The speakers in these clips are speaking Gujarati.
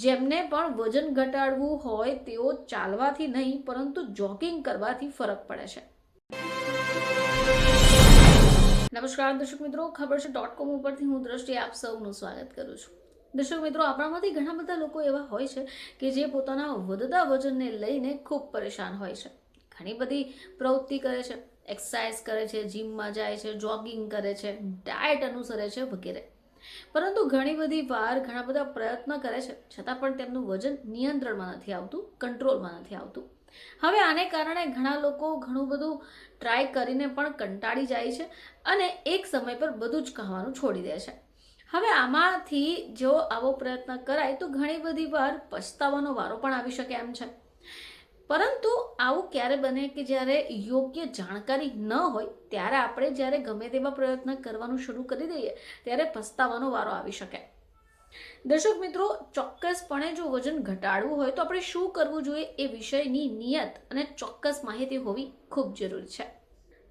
જેમને પણ વજન ઘટાડવું હોય તેઓ ચાલવાથી નહીં, પરંતુ જોગિંગ કરવાથી ફરક પડે છે. નમસ્કાર દર્શક મિત્રો, ખબર છે. ડોટ કોમ ઉપરથી હું દ્રષ્ટિ આપ સૌનું સ્વાગત કરું છું. દર્શક મિત્રો, આપણામાંથી ઘણા બધા લોકો એવા હોય છે કે જે પોતાના વધતા વજનને લઈને ખૂબ પરેશાન હોય છે. ઘણી બધી પ્રવૃત્તિ કરે છે એક્સરસાઇઝ કરે છે જીમમાં જાય છે જોગિંગ કરે છે ડાયટ અનુસરે છે વગેરે. પરંતુ ઘણી બધી વાર ઘણા બધા પ્રયત્ન કરે છે. છતાં પણ તેમનું વજન નિયંત્રણમાં નથી આવતું, કંટ્રોલમાં નથી આવતું. હવે આને કારણે ઘણા લોકો ઘણું બધું ટ્રાય કરીને પણ કંટાળી જાય છે અને એક સમય પર બધું જ ખાવાનું છોડી દે છે. હવે આમાંથી જો આવો પ્રયત્ન કરાય તો ઘણી બધી વાર પછતાવાનો વારો પણ આવી શકે એમ છે. પરંતુ આવું ક્યારે બને કે જ્યારે યોગ્ય જાણકારી ન હોય, ત્યારે આપણે જ્યારે ગમે તેવા પ્રયત્ન કરવાનું શરૂ કરી દઈએ, ત્યારે પસ્તાવાનો વારો આવી શકે. દર્શક મિત્રો, ચોક્કસપણે જો વજન ઘટાડવું હોય તો આપણે શું કરવું જોઈએ એ વિષયની નિયત અને ચોક્કસ માહિતી હોવી ખૂબ જરૂરી છે.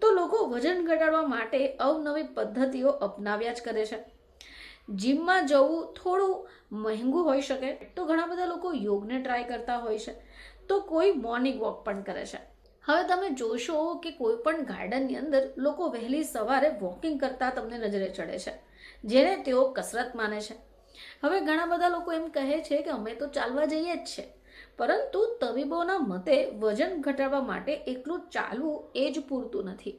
તો લોકો વજન ઘટાડવા માટે અવનવી પદ્ધતિઓ અપનાવ્યા જ કરે છે. જીમમાં જવું થોડું મહેંગું હોઈ શકે, તો ઘણા બધા લોકો યોગને ટ્રાય કરતા હોય છે. તો કોઈ મોર્નિંગ વોક પણ કરે છે. હવે તમે જોશો કે કોઈ પણ ગાર્ડનની અંદર લોકો વહેલી સવારે વોકિંગ કરતા તમને નજરે ચડે છે, જેને તેઓ કસરત માને છે. હવે ઘણા બધા લોકો એમ કહે છે કે અમે તો ચાલવા જઈએ જ છે, પરંતુ તબીબોના મતે વજન ઘટાડવા માટે એકલું ચાલવું એ જ પૂરતું નથી.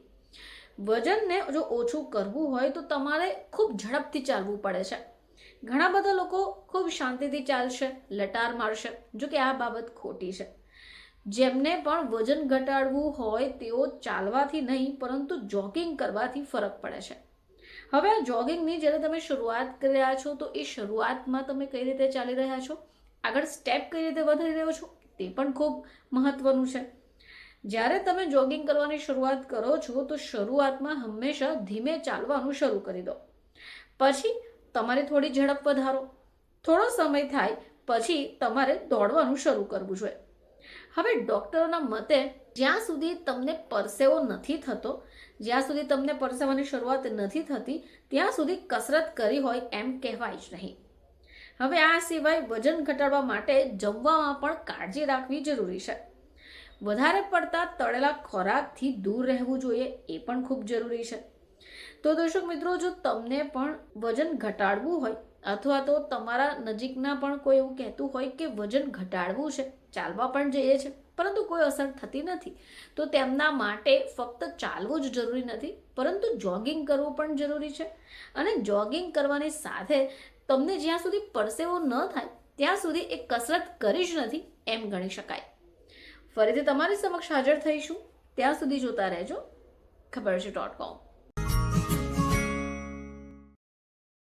વજનને જો ઓછું કરવું હોય તો તમારે ખૂબ ઝડપથી ચાલવું પડે છે. ઘણા બધા લોકો ખૂબ શાંતિથી ચાલશે, લટાર મારશે, જો કે આ બાબત ખોટી છે. જેમને પણ વજન ઘટાડવું હોય તેઓ ચાલવાથી નહીં, પરંતુ જોગિંગ કરવાથી ફરક પડે છે. હવે આ જોગિંગની જ્યારે તમે શરૂઆત કરી રહ્યા છો, તો એ શરૂઆતમાં તમે કઈ રીતે ચાલી રહ્યા છો? આગળ સ્ટેપ કઈ રીતે વધારી રહ્યો છો? તે પણ ખૂબ મહત્વનું છે. જ્યારે તમે જોગિંગ કરવાની શરૂઆત કરો છો, તો શરૂઆતમાં હંમેશા ધીમે ચાલવાનું શરૂ કરી દો. પછી તમારે થોડી ઝડપ વધારો. થોડો સમય થાય પછી તમારે દોડવાનું શરૂ કરવું જોઈએ. હવે ડૉક્ટરોના મતે જ્યાં સુધી તમને પરસેવો નથી થતો, જ્યાં સુધી તમને પરસેવાની શરૂઆત નથી થતી, ત્યાં સુધી કસરત કરી હોય એમ કહેવાય જ નહીં. હવે આ સિવાય વજન ઘટાડવા માટે જમવામાં પણ કાળજી રાખવી જરૂરી છે. વધારે પડતા તળેલા ખોરાકથી દૂર રહેવું જોઈએ એ પણ ખૂબ જરૂરી છે. તો દર્શક મિત્રો, જો તમને પણ વજન ઘટાડવું હોય અથવા તો તમારા નજીકના પણ કોઈ એવું કહેતું હોય કે વજન ઘટાડવું છે, ચાલવા પણ જઈએ છે, પરંતુ કોઈ અસર થતી નથી, તો તેમના માટે ફક્ત ચાલવું જ જરૂરી નથી, પરંતુ જોગિંગ કરવું પણ જરૂરી છે. અને જોગિંગ કરવાની સાથે તમને જ્યાં સુધી પરસેવો ન થાય, ત્યાં સુધી એ કસરત કરી જ નથી, એમ ગણી શકાય. ફરીથી તમારી સમક્ષ હાજર થઈશું. ત્યાં સુધી જોતા રહેજો. ખબર છે ડોટ કોમ